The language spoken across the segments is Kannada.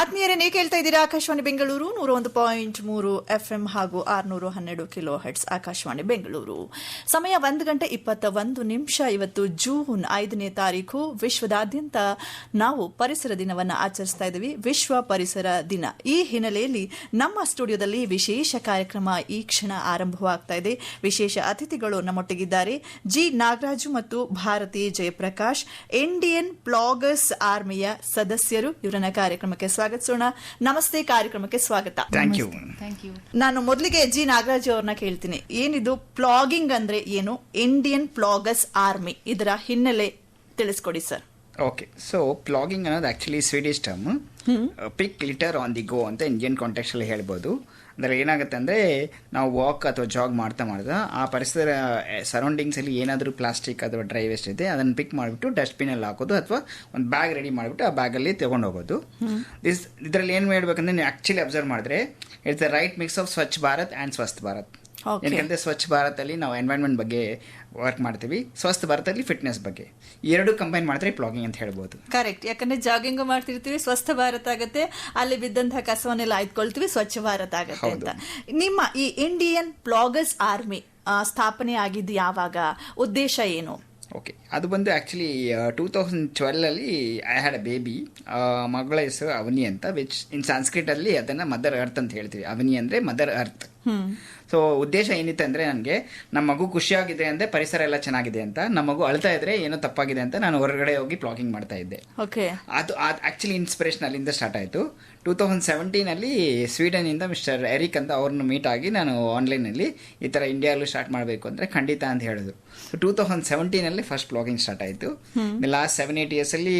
ಆತ್ಮೀಯರೇ, ನೀವು ಕೇಳ್ತಾ ಇದ್ದೀರಾ ಆಕಾಶವಾಣಿ ಬೆಂಗಳೂರು ನೂರ ಒಂದು ಪಾಯಿಂಟ್ ಮೂರು ಎಫ್ ಎಂ ಹಾಗೂ ಆರ್ನೂರು ಹನ್ನೆರಡು ಕಿಲೋ ಹೆಡ್ಸ್ ಆಕಾಶವಾಣಿ ಬೆಂಗಳೂರು. ಸಮಯ ಒಂದು ಗಂಟೆ ಇಪ್ಪತ್ತ ಒಂದು ನಿಮಿಷ, ಇವತ್ತು ಜೂನ್ ಐದನೇ ತಾರೀಕು ವಿಶ್ವದಾದ್ಯಂತ ನಾವು ಪರಿಸರ ದಿನವನ್ನು ಆಚರಿಸ್ತಾ ಇದ್ದೀವಿ. ವಿಶ್ವ ಪರಿಸರ ದಿನ. ಈ ಹಿನ್ನೆಲೆಯಲ್ಲಿ ನಮ್ಮ ಸ್ಟುಡಿಯೋದಲ್ಲಿ ವಿಶೇಷ ಕಾರ್ಯಕ್ರಮ ಈ ಕ್ಷಣ ಆರಂಭವಾಗ್ತಾ ಇದೆ. ವಿಶೇಷ ಅತಿಥಿಗಳು ನಮ್ಮೊಟ್ಟಿಗಿದ್ದಾರೆ. ಜಿ ನಾಗರಾಜು ಮತ್ತು ಭಾರತಿ ಜಯಪ್ರಕಾಶ್ ಇಂಡಿಯನ್ ಪ್ಲಾಗರ್ಸ್ ಆರ್ಮಿಯ ಸದಸ್ಯರು. ಇವರನ್ನ ಕಾರ್ಯಕ್ರಮಕ್ಕೆ ಸ್ವಾಗತಿಸೋಣ ನಮಸ್ತೆ ಕಾರ್ಯಕ್ರಮಕ್ಕೆ ಸ್ವಾಗತ. ಥ್ಯಾಂಕ್ ಯು ಥ್ಯಾಂಕ್ ಯು ನಾನು ಮೊದಲಿಗೆ ಜಿ ನಾಗರಾಜ್ ಅವ್ರನ್ನ ಕೇಳ್ತೀನಿ. ಏನಿದು? ಪ್ಲಾಗಿಂಗ್ ಅಂದ್ರೆ ಏನು? ಇಂಡಿಯನ್ ಪ್ಲಾಗರ್ಸ್ ಆರ್ಮಿ ಇದರ ಹಿನ್ನೆಲೆ ತಿಳಿಸ್ಕೊಡಿ ಸರ್. ಓಕೆ ಸೊ ಪ್ಲಾಗಿಂಗ್ ಅನ್ನೋದು actually Swedish term pick litter on the go ಅಂತ ಇಂಡಿಯನ್ ಕಾಂಟೆಕ್ಸ್ಟಲ್ಲಿ ಹೇಳ್ಬೋದು. ಅಂದರೆ ಏನಾಗುತ್ತೆ ಅಂದರೆ ನಾವು ವಾಕ್ ಅಥವಾ ಜಾಗ್ ಮಾಡ್ತಾ ಮಾಡ್ತಾ ಆ ಪರಿಸರ ಸರೌಂಡಿಂಗ್ಸಲ್ಲಿ ಏನಾದರೂ ಪ್ಲಾಸ್ಟಿಕ್ ಅಥವಾ ಡ್ರೈ ವೇಸ್ಟ್ ಇದೆ ಅದನ್ನು ಪಿಕ್ ಮಾಡಿಬಿಟ್ಟು ಡಸ್ಟ್ಬಿನಲ್ಲಿ ಹಾಕೋದು ಅಥವಾ ಒಂದು ಬ್ಯಾಗ್ ರೆಡಿ ಮಾಡಿಬಿಟ್ಟು ಆ ಬ್ಯಾಗಲ್ಲಿ ತೊಗೊಂಡು ಹೋಗೋದು. ದಿಸ್ ಇದರಲ್ಲಿ ಏನು ಮಾಡಬೇಕಂದ್ರೆ ನೀವು ಆ್ಯಕ್ಚುಲಿ ಅಬ್ಸರ್ವ್ ಮಾಡಿದ್ರೆ it's the right mix of Swachh Bharat and ಸ್ವಸ್ಥ ಭಾರತ್. ಏನಂದ್ರೆ ಸ್ವಚ್ಛ ಭಾರತದಲ್ಲಿ ನಾವು ಎನ್ವೈರ್ಮೆಂಟ್ ಬಗ್ಗೆ ವರ್ಕ್ ಮಾಡ್ತೀವಿ. ಸ್ವಸ್ಥ ಭಾರತದಲ್ಲಿ ಫಿಟ್ನೆಸ್ ಬಗ್ಗೆ. ಎರಡು ಕಂಬೈನ್ ಮಾಡಿದ್ರೆ ಪ್ಲಾಗಿಂಗ್ ಅಂತ ಹೇಳ್ಬೋದು. ಕರೆಕ್ಟ್ ಯಾಕಂದ್ರೆ ಜಾಗಿಂಗ್ ಮಾಡ್ತಿರ್ತೀವಿ ಸ್ವಸ್ಥ ಭಾರತ ಆಗುತ್ತೆ ಅಲ್ಲಿ ಬಿದ್ದಂತಹ ಕಸವನ್ನೆಲ್ಲ ಆಯ್ದುಕೊಳ್ತೀವಿ ಸ್ವಚ್ಛ ಭಾರತ ಆಗುತ್ತೆ ಅಂತ. ನಿಮ್ಮ ಈ ಇಂಡಿಯನ್ ಪ್ಲಾಗರ್ಸ್ ಆರ್ಮಿ ಸ್ಥಾಪನೆ ಆಗಿದ್ದು ಯಾವಾಗ? ಉದ್ದೇಶ ಏನು? ಓಕೆ ಅದು ಬಂದು ಆ್ಯಕ್ಚುಲಿ ಟೂ ತೌಸಂಡ್ ಟ್ವೆಲ್ಲಲ್ಲಿ ಐ ಹ್ಯಾಡ್ ಅ ಬೇಬಿ ಮಗಳ ಹೆಸರು ಅವನಿ ಅಂತ ವಿಚ್ ಇನ್ ಸಂಸ್ಕೃತಲ್ಲಿ ಅದನ್ನು ಮದರ್ ಅರ್ತ್ ಅಂತ ಹೇಳ್ತೀವಿ. ಅವನಿ ಅಂದರೆ ಮದರ್ ಅರ್ತ್ ಸೊ ಉದ್ದೇಶ ಏನಿತ್ತು ಅಂದರೆ ನನಗೆ ನಮ್ಮ ಮಗು ಖುಷಿಯಾಗಿದೆ ಅಂದರೆ ಪರಿಸರ ಎಲ್ಲ ಚೆನ್ನಾಗಿದೆ ಅಂತ ನಮ್ಮ ಮಗು ಅಳ್ತಾ ಇದ್ರೆ ಏನೋ ತಪ್ಪಾಗಿದೆ ಅಂತ ನಾನು ಹೊರಗಡೆ ಹೋಗಿ ಪ್ಲಾಗಿಂಗ್ ಮಾಡ್ತಾ ಇದ್ದೆ. ಓಕೆ ಅದು ಅದು ಆ್ಯಕ್ಚುಲಿ ಇನ್ಸ್ಪಿರೇಷನ್ ಅಲ್ಲಿಂದ ಸ್ಟಾರ್ಟ್ ಆಯಿತು. ಟೂ ತೌಸಂಡ್ ಸೆವೆಂಟೀನಲ್ಲಿ ಸ್ವೀಡನಿಂದ ಮಿಸ್ಟರ್ ಎರಿಕ್ ಅಂತ ಅವ್ರನ್ನ ಮೀಟ್ ಆಗಿ ನಾನು ಆನ್ಲೈನಲ್ಲಿ ಈ ಥರ ಇಂಡಿಯಾಲ್ಲೂ ಸ್ಟಾರ್ಟ್ ಮಾಡಬೇಕು ಅಂದರೆ ಖಂಡಿತ ಅಂತ ಹೇಳಿದ್ರು ಸೊ ಟೂ ತೌಸಂಡ್ ಸೆವೆಂಟೀನಲ್ಲಿ ಫಸ್ಟ್ ಬ್ಲಾಗಿಂಗ್ ಸ್ಟಾರ್ಟ್ ಆಯಿತು. ಲಾಸ್ಟ್ ಸೆವೆನ್ ಏಟ್ ಇಯರ್ಸಲ್ಲಿ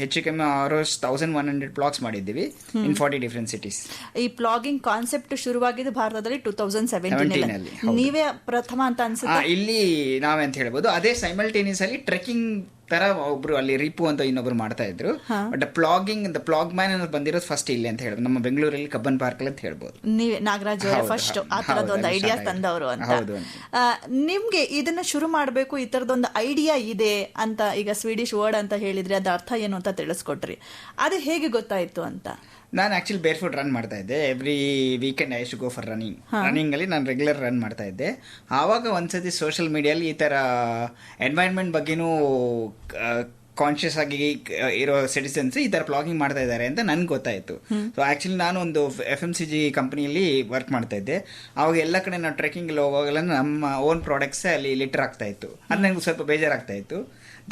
ಹೆಚ್ಚು ಕಮ್ಮಿ almost thousand one hundred blogs ಮಾಡಿದ್ದೀವಿ ಇನ್ ಫಾರ್ಟಿ ಡಿಫ್ರೆಂಟ್ ಸಿಟೀಸ್ ಈ ಪ್ಲಾಗಿಂಗ್ ಕಾನ್ಸೆಪ್ಟ್ ಶುರುವಾಗಿದ್ದು ಭಾರತದಲ್ಲಿ ಟೂ ತೌಸಂಡ್ ಸೆವೆಂಟೀನ್ ನೀವೇ ಪ್ರಥಮ ಅಂತ ಅನ್ಸುತ್ತೆ? ಇಲ್ಲಿ ನಾವಂತ ಹೇಳ್ಬೋದು ಅದೇ ಸೈಮಲ್ಟೇನಿಯಸ್ ಅಲ್ಲಿ ಟ್ರೆಕಿಂಗ್ ತರ ಒಬ್ರು ಅಲ್ಲಿ ರಿಪು ಅಂತ ಇನ್ನೊಬ್ರು ಮಾಡ್ತಾ ಇದ್ರು. But plogging the plog man ಅನ್ನೋದು ಬಂದಿರೋದು ಫಸ್ಟ್ ಇಲ್ಲಿ ಅಂತ ಹೇಳಿದ್ರು ನಮ್ಮ ಬೆಂಗಳೂರಲ್ಲಿ ಕಬ್ಬನ್ ಪಾರ್ಕ್ ಅಂತ ಹೇಳ್ಬೋದು. ನೀವೇ ನಾಗರಾಜ್ ಫಸ್ಟ್ ಆ ತರದೊಂದು ಹೌದು, ಐಡಿಯಾ ತಂದವರು ಅಂತ. ನಿಮ್ಗೆ ಇದನ್ನ ಶುರು ಮಾಡಬೇಕು ಈ ತರದೊಂದು ಐಡಿಯಾ ಇದೆ ಅಂತ ಈಗ ಸ್ವೀಡಿಶ್ ವರ್ಡ್ ಅಂತ ಹೇಳಿದ್ರೆ ಅದ ಅರ್ಥ ಏನು ಅಂತ ತಿಳಿಸ್ಕೊಟ್ರಿ. ಅದು ಹೇಗೆ ಗೊತ್ತಾಯ್ತು ಅಂತ? ನಾನು ಆಕ್ಚುಲಿ ಬೇರ್ ಫುಡ್ ರನ್ ಮಾಡ್ತಾ ಇದ್ದೆ. ಎವ್ರಿ ವೀಕೆಂಡ್ ಐ ಶು ಗೋ ಫಾರ್ ರನ್ನಿಂಗ್ ರನ್ನಿಂಗ್ ಅಲ್ಲಿ ನಾನು ರೆಗ್ಯುಲರ್ ರನ್ ಮಾಡ್ತಾ ಇದ್ದೆ. ಆವಾಗ ಒಂದ್ಸತಿ ಸೋಷಿಯಲ್ ಮೀಡಿಯಲ್ಲಿ ಈ ತರ ಎನ್ವೈರ್ಮೆಂಟ್ ಬಗ್ಗೆನೂ uh, ಕಾನ್ಷಿಯಸ್ ಆಗಿ ಇರೋ ಸಿಟಿಸನ್ಸ್ ಈ ಥರ ಪ್ಲಾಗಿಂಗ್ ಮಾಡ್ತಾ ಇದ್ದಾರೆ ಅಂತ ನನ್ಗೆ ಗೊತ್ತಾಯಿತು. ಸೊ ಆ್ಯಕ್ಚುಲಿ ನಾನು ಒಂದು ಎಫ್ ಎಂ ಸಿ ಜಿ ಕಂಪ್ನಿಯಲ್ಲಿ ವರ್ಕ್ ಮಾಡ್ತಾ ಇದ್ದೆ. ಅವಾಗ ಎಲ್ಲ ಕಡೆ ನಾವು ಟ್ರೆಕ್ಕಿಂಗ್ ಹೋಗೋಲ್ಲ ನಮ್ಮ ಓನ್ ಪ್ರಾಡಕ್ಟ್ಸೇ ಅಲ್ಲಿ ಲಿಟರ್ ಆಗ್ತಾ ಇತ್ತು. ಅದು ನನಗೆ ಸ್ವಲ್ಪ ಬೇಜಾರಾಗ್ತಾ ಇತ್ತು.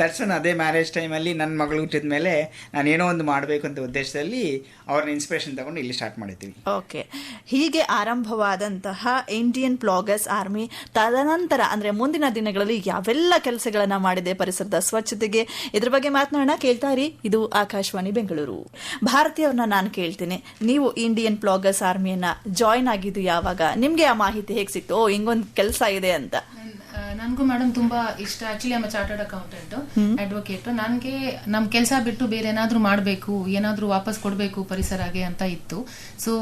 ದಟ್ಸನ್ ಅದೇ ಮ್ಯಾರೇಜ್ ಟೈಮಲ್ಲಿ ನನ್ನ ಮಗಳು ಹುಟ್ಟಿದ ಮೇಲೆ ನಾನು ಏನೋ ಒಂದು ಮಾಡಬೇಕು ಅಂತ ಉದ್ದೇಶದಲ್ಲಿ ಅವ್ರನ್ನ ಇನ್ಸ್ಪಿರೇಷನ್ ತಗೊಂಡು ಇಲ್ಲಿ ಸ್ಟಾರ್ಟ್ ಮಾಡಿದ್ವಿ ಓಕೆ ಹೀಗೆ ಆರಂಭವಾದಂತಹ ಇಂಡಿಯನ್ ಬ್ಲಾಗರ್ಸ್ ಆರ್ಮಿ ತದನಂತರ ಅಂದ್ರೆ ಮುಂದಿನ ದಿನಗಳಲ್ಲಿ ಯಾವೆಲ್ಲ ಕೆಲಸಗಳನ್ನ ಮಾಡಿದೆ ಪರಿಸರದ ಸ್ವಚ್ಛತೆಗೆ ಇದ್ರ ಬಗ್ಗೆ ಮಾತನಾಡೋಣ ಕೇಳ್ತಾ ರೀ ಇದು ಆಕಾಶವಾಣಿ ಬೆಂಗಳೂರು. ಭಾರತೀಯವ್ರನ್ನ ನಾನು ಕೇಳ್ತೇನೆ. ನೀವು ಇಂಡಿಯನ್ ಬ್ಲಾಗರ್ಸ್ ಆರ್ಮಿಯನ್ನ ಜಾಯಿನ್ ಆಗಿದ್ದು ಯಾವಾಗ? ನಿಮ್ಗೆ ಆ ಮಾಹಿತಿ ಹೇಗೆ ಸಿಕ್ತು? ಓ ಹಿಂಗೊಂದು ಕೆಲಸ ಇದೆ ಅಂತ. ನನಗೂ ಮೇಡಮ್ ತುಂಬಾ ಇಷ್ಟ. Actually am chartered accountant advocate ನನಗೆ ನಮ್ಮ ಕೆಲಸ ಬಿಟ್ಟು ಬೇರೆ ಏನಾದರೂ ಮಾಡಬೇಕು ಏನಾದರೂ ವಾಪಸ್ ಕೊಡಬೇಕು ಪರಿಸರಗೆ ಅಂತ ಇತ್ತು. ಸೊ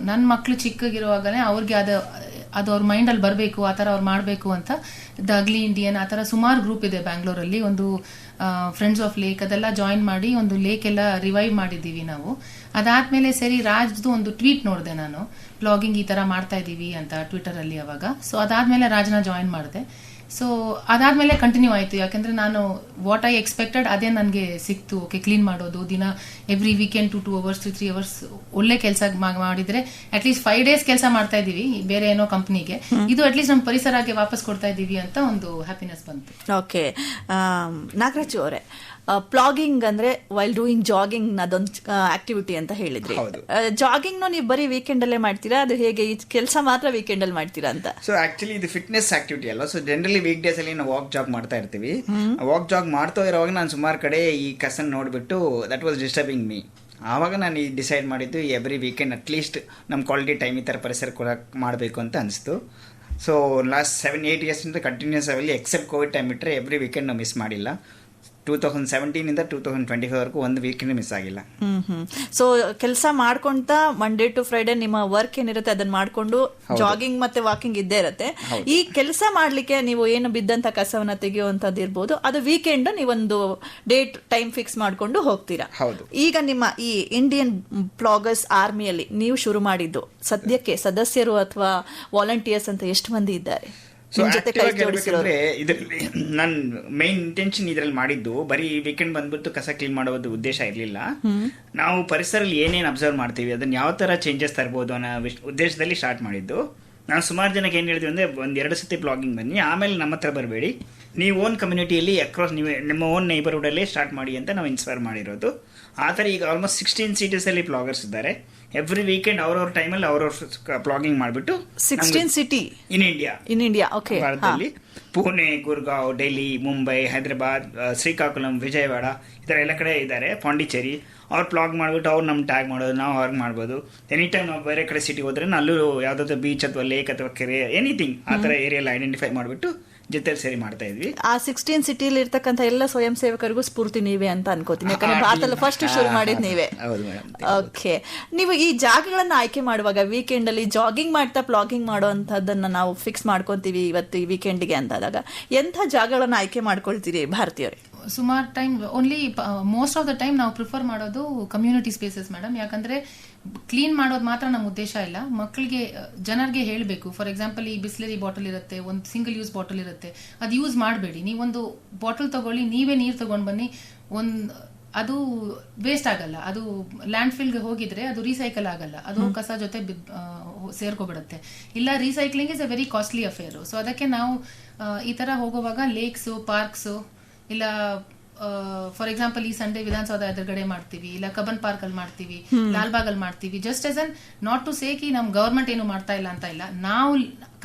ನನ್ನ ಮಕ್ಕಳು ಚಿಕ್ಕಗಿರುವಾಗಲೇ ಅವ್ರಿಗೆ ಅದು ಅದು ಅವ್ರ ಮೈಂಡಲ್ಲಿ ಬರಬೇಕು, ಆ ಥರ ಅವ್ರು ಮಾಡಬೇಕು ಅಂತ ದ ಅಗ್ಲಿ ಇಂಡಿಯನ್ ಆ ಥರ ಸುಮಾರು ಗ್ರೂಪ್ ಇದೆ ಬ್ಯಾಂಗ್ಳೂರಲ್ಲಿ ಒಂದು ಫ್ರೆಂಡ್ಸ್ ಆಫ್ ಲೇಕ್ ಅದೆಲ್ಲ ಜಾಯಿನ್ ಮಾಡಿ ಒಂದು ಲೇಕ್ ಎಲ್ಲ ರಿವೈವ್ ಮಾಡಿದ್ದೀವಿ ನಾವು. ಅದಾದ್ಮೇಲೆ ಸರಿ, ರಾಜ್ದು ಒಂದು ಟ್ವೀಟ್ ನೋಡಿದೆ ನಾನು. ಬ್ಲಾಗಿಂಗ್ ಈ ಥರ ಮಾಡ್ತಾ ಇದ್ದೀವಿ ಅಂತ ಟ್ವಿಟರಲ್ಲಿ ಅವಾಗ. ಸೊ ಅದಾದಮೇಲೆ ರಾಜನ ಜಾಯಿನ್ ಮಾಡಿದೆ. ಸೊ ಅದಾದ್ಮೇಲೆ ಕಂಟಿನ್ಯೂ ಆಯಿತು. ಯಾಕಂದ್ರೆ ನಾನು ವಾಟ್ ಐ ಎಕ್ಸ್ಪೆಕ್ಟೆಡ್ ಅದೇ ನನಗೆ ಸಿಕ್ತು. ಓಕೆ ಕ್ಲೀನ್ ಮಾಡೋದು ದಿನ every weekend to two hours to three hours ಒಳ್ಳೆ ಕೆಲಸ ಮಾಡಿದ್ರೆ ಅಟ್ಲೀಸ್ಟ್ ಫೈವ್ ಡೇಸ್ ಕೆಲಸ ಮಾಡ್ತಾ ಇದ್ದೀವಿ ಬೇರೆ ಏನೋ ಕಂಪ್ನಿಗೆ ಇದು ಅಟ್ಲೀಸ್ಟ್ ನಮ್ಮ ಪರಿಸರಕ್ಕೆ ವಾಪಸ್ ಕೊಡ್ತಾ ಇದ್ದೀವಿ ಅಂತ ಒಂದು ಹ್ಯಾಪಿನೆಸ್ ಬಂತು. ಓಕೆ ನಾಗರಾಜು ಅವರೇ ಪ್ಲಾಗಿಂಗ್ ಅಂದ್ರೆ ವೈಲ್ ಡೂಯಿಂಗ್ ಜಾಗಿಂಗ್ ಅದೊಂದು ಆಕ್ಟಿವಿಟಿ ಅಂತ ಹೇಳಿದ್ರಿ. ಜಾಗಿಂಗ್ ನೀವು ಬರೀ ವೀಕೆಂಡ್ ಅಲ್ಲೇ ಮಾಡ್ತೀರಾ? ಅದು ಹೇಗೆ ಈ ಕೆಲಸ ಮಾತ್ರ ವೀಕೆಂಡ್ ಅಲ್ಲಿ ಮಾಡ್ತೀರಾ ಅಂತ? ಸೊ ಆಕ್ಚುಲಿ ಇದು ಫಿಟ್ನೆಸ್ ಆಕ್ಟಿವಿಟಿ ಅಲ್ಲ. ಸೊ ಜನರಲಿ ವೀಕ್ ಡೇಸ್ ಅಲ್ಲಿ ನಾವು ವಾಕ್ ಜಾಗ್ ಮಾಡ್ತಾ ಇರ್ತೀವಿ. ವಾಕ್ ಜಾಗ್ ಮಾಡ್ತಾ ಇರೋವಾಗ ನಾನು ಸುಮಾರು ಕಡೆ ಈ ಕಸನ್ ನೋಡ್ಬಿಟ್ಟು ದಟ್ ವಾಸ್ ಡಿಸ್ಟರ್ಬಿಂಗ್ ಮೀ ಆವಾಗ ನಾನು ಈ ಡಿಸೈಡ್ ಮಾಡಿದ್ದು ಎವ್ರಿ ವೀಕೆಂಡ್ ಅಟ್ಲೀಸ್ಟ್ ನಮ್ಮ ಕ್ವಾಲಿಟಿ ಟೈಮ್ ಈ ಥರ ಪರಿಸರ ಕೊಡಕ್ಕೆ ಮಾಡಬೇಕು ಅಂತ ಅನಿಸ್ತು. ಸೊ ಲಾಸ್ಟ್ ಸೆವೆನ್ ಏಯ್ಟ್ ಇಯರ್ಸಿಂದ ಕಂಟಿನ್ಯೂಸ್ ಆಗಲಿ ಎಕ್ಸೆಪ್ಟ್ ಕೋವಿಡ್ ಟೈಮ್ ಬಿಟ್ಟರೆ ಎವ್ರಿ ವೀಕೆಂಡ್ ನಾವು ಮಿಸ್ ಮಾಡಿಲ್ಲ. ಟೂ ತೌಸಂಡ್ ಸೆವೆಂಟೀನಿಂದ ಟೂ ತೌಸಂಡ್ ಟ್ವೆಂಟಿ ಫೈವ್ವರೆಗೂ ಒಂದು ವೀಕೆಂಡ್ ಮಿಸ್ ಆಗಿಲ್ಲ. ಸೊ ಕೆಲಸ ಮಾಡ್ಕೊಂತ ಮಂಡೇ ಟು ಫ್ರೈಡೆ ನಿಮ್ಮ ವರ್ಕ್ ಏನಿರುತ್ತೆ ಅದನ್ನ ಮಾಡ್ಕೊಂಡು ಜಾಗಿಂಗ್ ಮತ್ತೆ ವಾಕಿಂಗ್ ಇದ್ದೇ ಇರುತ್ತೆ. ಈ ಕೆಲಸ ಮಾಡ್ಲಿಕ್ಕೆ ನೀವು ಏನು ಬಿದ್ದಂತ ಕಸವನ್ನ ತೆಗೆಯುವಂತದ್ದು ಇರ್ಬೋದು. ಅದು ವೀಕೆಂಡ್ ನೀವೊಂದು ಡೇಟ್ ಟೈಮ್ ಫಿಕ್ಸ್ ಮಾಡ್ಕೊಂಡು ಹೋಗ್ತೀರಾ. ಹೌದು. ಈಗ ನಿಮ್ಮ ಈ ಇಂಡಿಯನ್ ಬ್ಲಾಗರ್ಸ್ ಆರ್ಮಿಯಲ್ಲಿ ನೀವು ಶುರು ಮಾಡಿದ್ದು ಸದ್ಯಕ್ಕೆ ಸದಸ್ಯರು ಅಥವಾ ವಾಲಂಟಿಯರ್ಸ್ ಅಂತ ಎಷ್ಟು ಮಂದಿ ಇದ್ದಾರೆ? ಸೊ ಹೇಳ್ಬೇಕಂದ್ರೆ ಇದರಲ್ಲಿ ನನ್ನ ಮೇನ್ ಇಂಟೆನ್ಷನ್ ಇದ್ರಲ್ಲಿ ಮಾಡಿದ್ದು ಬರೀ ವೀಕೆಂಡ್ ಬಂದ್ಬಿಟ್ಟು ಕಸ ಕ್ಲೀನ್ ಮಾಡೋದು ಉದ್ದೇಶ ಇರಲಿಲ್ಲ. ನಾವು ಪರಿಸರಲ್ಲಿ ಏನೇನು ಅಬ್ಸರ್ವ್ ಮಾಡ್ತೀವಿ ಅದನ್ನ ಯಾವ ತರ ಚೇಂಜಸ್ ತರಬಹುದು ಅನ್ನೋ ಉದ್ದೇಶದಲ್ಲಿ ಸ್ಟಾರ್ಟ್ ಮಾಡಿದ್ದು. ನಾವು ಸುಮಾರು ಜನಕ್ಕೆ ಏನು ಹೇಳಿದ್ವಿ ಅಂದ್ರೆ ಒಂದ್ ಎರಡು ಸತಿ ಬ್ಲಾಗಿಂಗ್ ಬನ್ನಿ ಆಮೇಲೆ ನಮ್ಮ ಹತ್ರ ಬರಬೇಡಿ. ನೀವು ಓನ್ ಕಮ್ಯುನಿಟಿಯಲ್ಲಿ ಅಕ್ರಾಸ್ ನೀವು ನಿಮ್ಮ ಓನ್ ನೇಬರ್ಹುಡಲ್ಲೇ ಸ್ಟಾರ್ಟ್ ಮಾಡಿ ಅಂತ ನಾವು ಇನ್ಸ್ಪೈರ್ ಮಾಡಿರೋದು. ಆ ಥರ ಈಗ ಆಲ್ಮೋಸ್ಟ್ ಸಿಕ್ಸ್ಟೀನ್ ಸಿಟೀಸಲ್ಲಿ ಬ್ಲಾಗರ್ಸ್ ಇದ್ದಾರೆ. ಎವ್ರಿ ವೀಕೆಂಡ್ ಅವ್ರವ್ರ ಟೈಮಲ್ಲಿ ಅವ್ರವ್ರ ಬ್ಲಾಗಿಂಗ್ ಮಾಡ್ಬಿಟ್ಟು sixteen city in India in India okay ಭಾರತದಲ್ಲಿ. ಪುಣೆ ಗುರ್ಗಾವ್ ಡೆಲ್ಲಿ ಮುಂಬೈ ಹೈದರಾಬಾದ್ ಶ್ರೀಕಾಕುಲಂ ಶ್ರೀಕಾಕುಳಂ ವಿಜಯವಾಡ ಈ ಥರ ಎಲ್ಲ ಕಡೆ ಇದ್ದಾರೆ ಪಾಂಡಿಚೇರಿ. ಅವ್ರು ಪ್ಲಾಗ್ ಮಾಡಿಬಿಟ್ಟು ಅವ್ರು ನಮ್ಮ ಟ್ಯಾಗ್ ಮಾಡೋದು ನಾವು ಅವ್ರಿಗೆ ಮಾಡ್ಬೋದು. ಎನಿ ಟೈಮ್ ನಾವು ಬೇರೆ ಕಡೆ ಸಿಟಿ ಹೋದ್ರೆ ಅಲ್ಲೂ ಯಾವುದಾದ್ರು ಬೀಚ್ ಅಥವಾ ಲೇಕ್ ಅಥವಾ ಕೆರೆ ಎನಿಥಿಂಗ್ ಆ ಥರ ಏರಿಯಲ್ಲಿ ಐಡೆಂಟಿಫೈ ಮಾಡಿಬಿಟ್ಟು ಜೊತೆಲಿ ಸೇರಿ ಮಾಡ್ತಾ ಇದ್ವಿ. ಆ ಸಿಕ್ಸ್ಟೀನ್ ಸಿಟಿಲಿ ಇರ್ತಕ್ಕಂಥ ಎಲ್ಲ ಸ್ವಯಂ ಸೇವಕರಿಗೂ ಸ್ಫೂರ್ತಿ ನೀವೇ ಅಂತ ಅನ್ಕೋತೀನಿ. ಯಾಕಂದ್ರೆ ಭಾರತದಲ್ಲಿ ಫಸ್ಟ್ ಶುರು ಮಾಡಿದ್ ನೀವೇ. ಹೌದು ಮೇಡಮ್ ಓಕೆ ನೀವು ಈ ಜಾಗಗಳನ್ನ ಆಯ್ಕೆ ಮಾಡುವಾಗ ವೀಕೆಂಡ್ ಅಲ್ಲಿ ಜಾಗಿಂಗ್ ಮಾಡ್ತಾ ಪ್ಲಾಗಿಂಗ್ ಮಾಡುವಂತದ್ದನ್ನ ನಾವು ಫಿಕ್ಸ್ ಮಾಡ್ಕೊಂತೀವಿ ಇವತ್ತು ಈ ವೀಕೆಂಡ್ಗೆ ಅಂತಾದಾಗ ಎಂಥ ಜಾಗಗಳನ್ನ ಆಯ್ಕೆ ಮಾಡ್ಕೊಳ್ತೀರಿ ಭಾರತೀಯರೇ? ಸುಮಾರು time only most of the time ನಾವು ಪ್ರಿಫರ್ ಮಾಡೋದು ಕಮ್ಯುನಿಟಿ ಸ್ಪೇಸಸ್ ಮೇಡಮ್. ಯಾಕಂದ್ರೆ ಕ್ಲೀನ್ ಮಾಡೋದು ಮಾತ್ರ ನಮ್ಮ ಉದ್ದೇಶ ಇಲ್ಲ. ಮಕ್ಕಳಿಗೆ ಜನರಿಗೆ ಹೇಳಬೇಕು. ಫಾರ್ ಎಕ್ಸಾಂಪಲ್ ಈ ಬಿಸ್ಲರಿ ಬಾಟಲ್ ಇರುತ್ತೆ ಒಂದು ಸಿಂಗಲ್ ಯೂಸ್ ಬಾಟಲ್ ಇರುತ್ತೆ ಅದು ಯೂಸ್ ಮಾಡಬೇಡಿ. ನೀವೊಂದು ಬಾಟಲ್ ತಗೊಳ್ಳಿ ನೀವೇ ನೀರು ತಗೊಂಡು ಬನ್ನಿ. ಒಂದು ಅದು ವೇಸ್ಟ್ ಆಗಲ್ಲ. ಅದು ಲ್ಯಾಂಡ್ ಫಿಲ್ಗೆ ಹೋಗಿದ್ರೆ ಅದು ರೀಸೈಕಲ್ ಆಗಲ್ಲ. ಅದು ಕಸ ಜೊತೆ ಸೇರ್ಕೊಬಿಡುತ್ತೆ. ಇಲ್ಲ recycling is a very costly affair so ಅದಕ್ಕೆ ನಾವು ಈ ತರ ಹೋಗುವಾಗ ಲೇಕ್ಸು ಪಾರ್ಕ್ಸು ಇಲ್ಲ ಫಾರ್ ಎಕ್ಸಾಂಪಲ್ ಈ ಸಂಡೇ ವಿಧಾನಸೌಧ ಎದುರುಗಡೆ ಮಾಡ್ತೀವಿ ಇಲ್ಲ ಕಬನ್ ಪಾರ್ಕ್ ಅಲ್ಲಿ ಮಾಡ್ತೀವಿ ಲಾಲ್ಬಾಗ್ ಅಲ್ಲಿ ಮಾಡ್ತೀವಿ just as an not to ಸೇಕಿ ನಮ್ ಗವರ್ಮೆಂಟ್ ಏನು ಮಾಡ್ತಾ ಇಲ್ಲ ಅಂತ ಇಲ್ಲ. ನಾವು